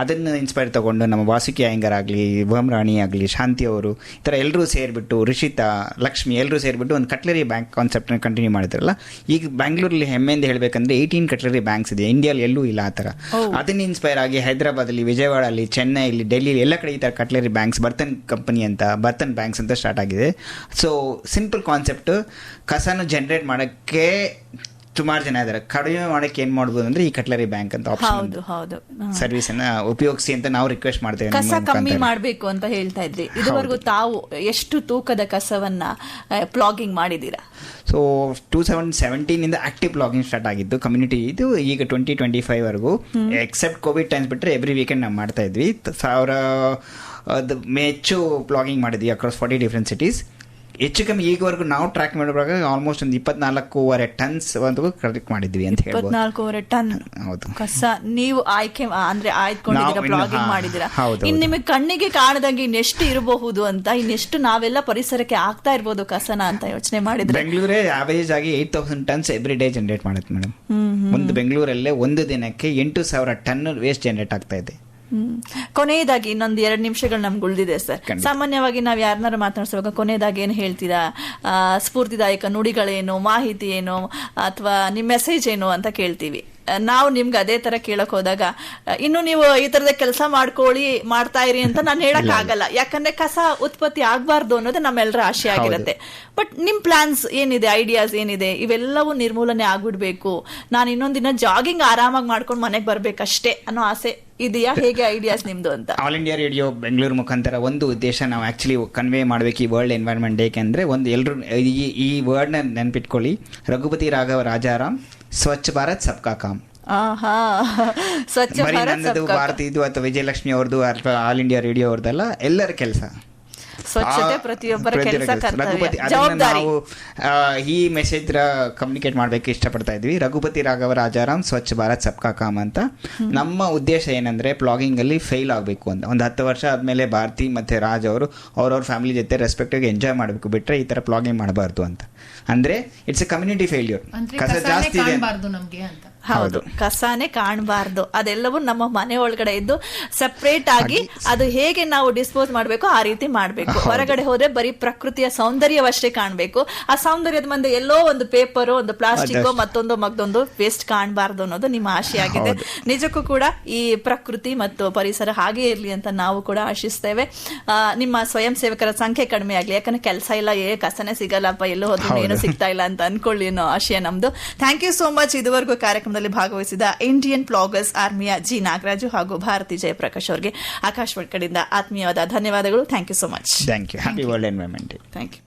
ಅದನ್ನು ಇನ್ಸ್ಪೈರ್ ತಗೊಂಡು ನಮ್ಮ ವಾಸುಕಿ ಅಯ್ಯಂಗರ್ ಆಗಲಿ ಭಮ್ ರಾಣಿ ಆಗಲಿ ಶಾಂತಿ ಅವರು ಈ ಥರ ಎಲ್ಲರೂ ಸೇರಿಬಿಟ್ಟು ರಿಷಿತಾ ಲಕ್ಷ್ಮಿ ಎಲ್ಲರೂ ಸೇರಿಬಿಟ್ಟು ಒಂದು ಕಟ್ಲರಿ ಬ್ಯಾಂಕ್ ಕಾನ್ಸೆಪ್ಟ್ನ ಕಂಟಿನ್ಯೂ ಮಾಡಿದ್ರಲ್ಲ? ಈಗ ಬ್ಯಾಂಗ್ಳೂರಲ್ಲಿ ಹೆಮ್ಮೆಯಿಂದ ಹೇಳಬೇಕಂದ್ರೆ ಏಯ್ಟೀನ್ ಕಟ್ಲರಿ ಬ್ಯಾಂಕ್ಸ್ ಇದೆ. ಇಂಡಿಯಾಲ್ಲಿ ಎಲ್ಲೂ ಇಲ್ಲ ಆ ಥರ. ಅದನ್ನ ಇನ್ಸ್ಪೈರ್ ಆಗಿ ಹೈದರಾಬಾದಲ್ಲಿ ವಿಜಯವಾಡಲ್ಲಿ ಚೆನ್ನೈಲಿ ಡೆಲ್ಲಿಲಿ ಎಲ್ಲ ಕಡೆ ಈ ಥರ ಕಟ್ಲರಿ ಬ್ಯಾಂಕ್ಸ್ ಬರ್ತನ್ ಕಂಪನಿ ಅಂತ ಬರ್ತನ್ ಬ್ಯಾಂಕ್ಸ್ ಅಂತ ಸ್ಟಾರ್ಟ್ ಆಗಿದೆ. ಸೊ ಸಿಂಪಲ್ ಕಾನ್ಸೆಪ್ಟು ಕಸನ ಜನರೇಟ್ ಮಾಡೋಕ್ಕೆ ಸುಮಾರು ಜನ ಇದ್ದಾರೆ ಕಡಿಮೆ ಮಾಡಕ್ಕೆ ಏನು ಮಾಡಬಹುದು ಅಂದ್ರೆ ಈ ಕಟ್ಲರಿ ಬ್ಯಾಂಕ್ ಅಂತ ಆಪ್ಷನ್ ಹೌದು ಹೌದು. ಹಾ. ಉಪಯೋಗಿಸಿ ಅಂತ ನಾವು ರಿಕ್ವೆಸ್ಟ್ ಮಾಡ್ತೇವೆ ಕಸ ಕಮ್ಮಿ ಮಾಡಬೇಕು ಅಂತ ಹೇಳ್ತಾ ಇದ್ರಿ. ಇದುವರೆಗೂ ತಾವು ಎಷ್ಟು ತೂಕದ ಕಸವನ್ನ ಪ್ಲಾಗಿಂಗ್ ಮಾಡಿದ್ದೀರಾ? ಸೊ ಟೂ ಸೆವೆನ್ ಸೆವೆಂಟೀನಿಂದ ಆಕ್ಟಿವ್ ಪ್ಲಾಗಿಂಗ್ ಸ್ಟಾರ್ಟ್ ಆಗಿದ್ದು ಕಮ್ಯುನಿಟಿ ಇದು ಈಗ ಟ್ವೆಂಟಿ ಟ್ವೆಂಟಿ ಫೈವ್ ವರೆಗೂ ಎಕ್ಸೆಪ್ಟ್ ಕೋವಿಡ್ ಟೈಮ್ಸ್ ಬಿಟ್ಟರೆ ಎವ್ರಿ ವೀಕೆಂಡ್ ನಾವು ಮಾಡ್ತಾ ಇದ್ವಿ. ಸಾವಿರ ಅದು ಮೆಚ್ಚು ಬ್ಲಾಗಿಂಗ್ ಮಾಡಿದ್ವಿ ಅಕ್ರಾಸ್ ಫಾರ್ಟಿ ಡಿಫ್ರೆಂಟ್ ಸಿಟೀಸ್ ಹೆಚ್ಚು ಕಮ್ಮಿ ಈಗವರೆಗೂ ನಾವು ಟ್ರ್ಯಾಕ್ ಮಾಡಿದಾಗ ಆಲ್ಮೋಸ್ಟ್ ಒಂದು ಇಪ್ಪತ್ನಾಲ್ಕೂವರೆ ಟನ್ಸ್ ಒಂದು ಕಲೆಕ್ಟ್ ಮಾಡಿದ್ವಿ ಅಂತ ಹೇಳ್ಬೋದು. ನಾಲ್ಕೂವರೆ ಟನ್ ಹೌದು. ಕಸ. ನೀವು ಆಯ್ಕೆ ಅಂದ್ರೆ ಆಯ್ಕೊಂಡಿದ್ದೀರಾ ಇನ್ನು- ಬ್ಲಾಗಿಂಗ್ ಮಾಡಿದ್ದೀರಾ? ಹೌದು, ಇನ್ ಹೌದು. ನಿಮಗೆ ಕಣ್ಣಿಗೆ ಕಾಣದಂಗೆ ಇನ್ನೆಷ್ಟು ಇರಬಹುದು ಅಂತ ಇನ್ನೆಷ್ಟು ನಾವೆಲ್ಲ ಪರಿಸರಕ್ಕೆ ಆಗ್ತಾ ಇರ್ಬೋದು ಕಸನ ಅಂತ ಯೋಚನೆ ಮಾಡಿದ್ರೆ? ಬೆಂಗಳೂರೇ ಆವರೇಜ್ ಆಗಿ eight thousand tons every day generate ಮಾಡುತ್ತೆ ಮೇಡಮ್ ಒಂದು ಬೆಂಗಳೂರಲ್ಲೇ ಒಂದು ದಿನಕ್ಕೆ ಎಂಟು ಸಾವಿರ ಟನ್ ವೇಸ್ಟ್ ಜನರೇಟ್ ಆಗ್ತಾ ಇದೆ. ಕೊನೆಯದಾಗಿ ಇನ್ನೊಂದು ಎರಡು ನಿಮಿಷಗಳು ನಮ್ಗೆ ಉಳಿದಿದೆ ಸರ್. ಸಾಮಾನ್ಯವಾಗಿ ನಾವು ಯಾರನ್ನಾರು ಮಾತನಾಡಿಸುವಾಗ ಕೊನೆಯದಾಗಿ ಏನು ಹೇಳ್ತೀರಾ? ಆ, ಸ್ಫೂರ್ತಿದಾಯಕ ನುಡಿಗಳೇನು ಮಾಹಿತಿ ಏನು ಅಥವಾ ನಿಮ್ಮ ಮೆಸೇಜ್ ಏನು ಅಂತ ಕೇಳ್ತೀವಿ. ನಾವು ನಿಮ್ಗೆ ಅದೇ ತರ ಕೇಳಕ್ ಹೋದಾಗ ಇನ್ನು ನೀವು ಈ ತರದ ಕೆಲಸ ಮಾಡ್ಕೊಳ್ಳಿ ಮಾಡ್ತಾ ಇರಿ ಅಂತ ನಾನು ಹೇಳಕ್ ಆಗಲ್ಲ. ಯಾಕಂದ್ರೆ ಕಸ ಉತ್ಪತ್ತಿ ಆಗ್ಬಾರ್ದು ಅನ್ನೋದು ನಮ್ಮೆಲ್ಲರ ಆಶೆ ಆಗಿರುತ್ತೆ. ಬಟ್ ನಿಮ್ ಪ್ಲಾನ್ಸ್ ಏನಿದೆ ಐಡಿಯಾಸ್ ಏನಿದೆ ಇವೆಲ್ಲವೂ ನಿರ್ಮೂಲನೆ ಆಗ್ಬಿಡ್ಬೇಕು. ನಾನು ಇನ್ನೊಂದಿನ ಜಾಗಿಂಗ್ ಆರಾಮಾಗಿ ಮಾಡ್ಕೊಂಡು ಮನೆಗೆ ಬರ್ಬೇಕಷ್ಟೇ ಅನ್ನೋ ಆಸೆ ಇದೆಯಾ? ಹೇಗೆ ಐಡಿಯಾಸ್ ನಿಮ್ದು ಅಂತ? ಆಲ್ ಇಂಡಿಯಾ ರೇಡಿಯೋ ಬೆಂಗಳೂರು ಮುಖಾಂತರ ಒಂದು ಉದ್ದೇಶ ನಾವು ಆ್ಯಕ್ಚುಲಿ ಕನ್ವೇ ಮಾಡಬೇಕು ಈ ವರ್ಲ್ಡ್ ಎನ್ವೈರ್ಮೆಂಟ್ ಡೇಗೆ ಅಂದ್ರೆ ಒಂದು ಎಲ್ಲರೂ ಈ ಈ ವರ್ಡ್ನ ನೆನ್ಪಿಟ್ಕೊಳ್ಳಿ. ರಘುಪತಿ ರಾಘವ ರಾಜಾರಾಮ್ ಸ್ವಚ್ಛ ಭಾರತ್ ಸಬ್ಕಾ ಕಾಮ್. ಆಹಾ ಸ್ವಚ್ಛ ಬರೀ ನನ್ನದು ಭಾರತೀದು ಅಥವಾ ವಿಜಯಲಕ್ಷ್ಮಿ ಅವ್ರದ್ದು ಅಥವಾ ಆಲ್ ಇಂಡಿಯಾ ರೇಡಿಯೋ ಅವ್ರದ್ದಲ್ಲ ಎಲ್ಲರ ಕೆಲಸ. ಸ್ವಚ್ಛತೆ ಪ್ರತಿಯೊಬ್ಬರ ಕೆಲಸ ರಘುಪತಿ ಅದನ್ನ ನಾವು ಈ ಮೆಸೇಜ್ ಕಮ್ಯುನಿಕೇಟ್ ಮಾಡಬೇಕು ಇಷ್ಟಪಡ್ತಾ ಇದ್ವಿ. ರಘುಪತಿ ರಾಘವ ರಾಜಾರಾಮ್ ಸ್ವಚ್ಛ ಭಾರತ್ ಸಬ್ಕಾ ಕಾಮ್ ಅಂತ. ನಮ್ಮ ಉದ್ದೇಶ ಏನಂದ್ರೆ ಪ್ಲಾಗಿಂಗ್ ಅಲ್ಲಿ ಫೇಲ್ ಆಗಬೇಕು ಅಂತ. ಒಂದು ಹತ್ತು ವರ್ಷ ಆದ್ಮೇಲೆ ಭಾರತಿ ಮತ್ತೆ ರಾಜ್ ಅವರು ಅವ್ರವ್ರ ಫ್ಯಾಮಿಲಿ ಜೊತೆ ರೆಸ್ಪೆಕ್ಟಿವ್ ಎಂಜಾಯ್ ಮಾಡಬೇಕು. ಬಿಟ್ರೆ ಈ ತರ ಪ್ಲಾಗಿಂಗ್ ಮಾಡಬಾರ್ದು ಅಂತ. ಅಂದ್ರೆ ಇಟ್ಸ್ ಎ ಕಮ್ಯುನಿಟಿ ಫೇಲ್ಯೂರ್ ಕಸ ಜಾಸ್ತಿ ಇದೆ ಅಂತ. ಹೌದು ಕಸಾನೆ ಕಾಣಬಾರ್ದು. ಅದೆಲ್ಲವೂ ನಮ್ಮ ಮನೆ ಒಳಗಡೆ ಇದ್ದು ಸೆಪರೇಟ್ ಆಗಿ ಅದು ಹೇಗೆ ನಾವು ಡಿಸ್ಪೋಸ್ ಮಾಡಬೇಕು ಆ ರೀತಿ ಮಾಡಬೇಕು. ಹೊರಗಡೆ ಹೋದ್ರೆ ಬರೀ ಪ್ರಕೃತಿಯ ಸೌಂದರ್ಯವಷ್ಟೇ ಕಾಣಬೇಕು. ಆ ಸೌಂದರ್ಯದ ಮುಂದೆ ಎಲ್ಲೋ ಒಂದು ಪೇಪರ್ ಒಂದು ಪ್ಲಾಸ್ಟಿಕ್ ಮತ್ತೊಂದು ಮಗ್ದೊಂದು ವೇಸ್ಟ್ ಕಾಣಬಾರ್ದು ಅನ್ನೋದು ನಿಮ್ಮ ಆಶೆಯಾಗಿದೆ. ಆಗಿದೆ ನಿಜಕ್ಕೂ ಕೂಡ ಈ ಪ್ರಕೃತಿ ಮತ್ತು ಪರಿಸರ ಹಾಗೆ ಇರಲಿ ಅಂತ ನಾವು ಕೂಡ ಆಶಿಸ್ತೇವೆ. ಆ, ನಿಮ್ಮ ಸ್ವಯಂ ಸೇವಕರ ಸಂಖ್ಯೆ ಕಡಿಮೆ ಆಗಲಿ ಯಾಕಂದ್ರೆ ಕೆಲಸ ಇಲ್ಲ ಏ ಕಸನೇ ಸಿಗಲ್ಲಪ್ಪ ಎಲ್ಲೋ ಹೋದ್ರೂ ಏನು ಸಿಗ್ತಾ ಇಲ್ಲ ಅಂತ ಅನ್ಕೊಳ್ಳಿ ಅನ್ನೋ ಆಶಯ ನಮ್ದು. ಥ್ಯಾಂಕ್ ಯು ಸೋ ಮಚ್ ಇದುವರೆಗೂ ಕಾರ್ಯಕ್ರಮದಲ್ಲಿ ಭಾಗವಹಿಸಿದ ಇಂಡಿಯನ್ ಪ್ಲಾಗರ್ಸ್ ಆರ್ಮಿಯ ಜಿ ನಾಗರಾಜು ಹಾಗೂ ಭಾರತಿ ಜಯಪ್ರಕಾಶ್ ಅವರಿಗೆ ಆಕಾಶವಾಣಿ ಕಡೆಯಿಂದ ಆತ್ಮೀಯವಾದ ಧನ್ಯವಾದಗಳು. Thank you so much thank you happy world environment thank you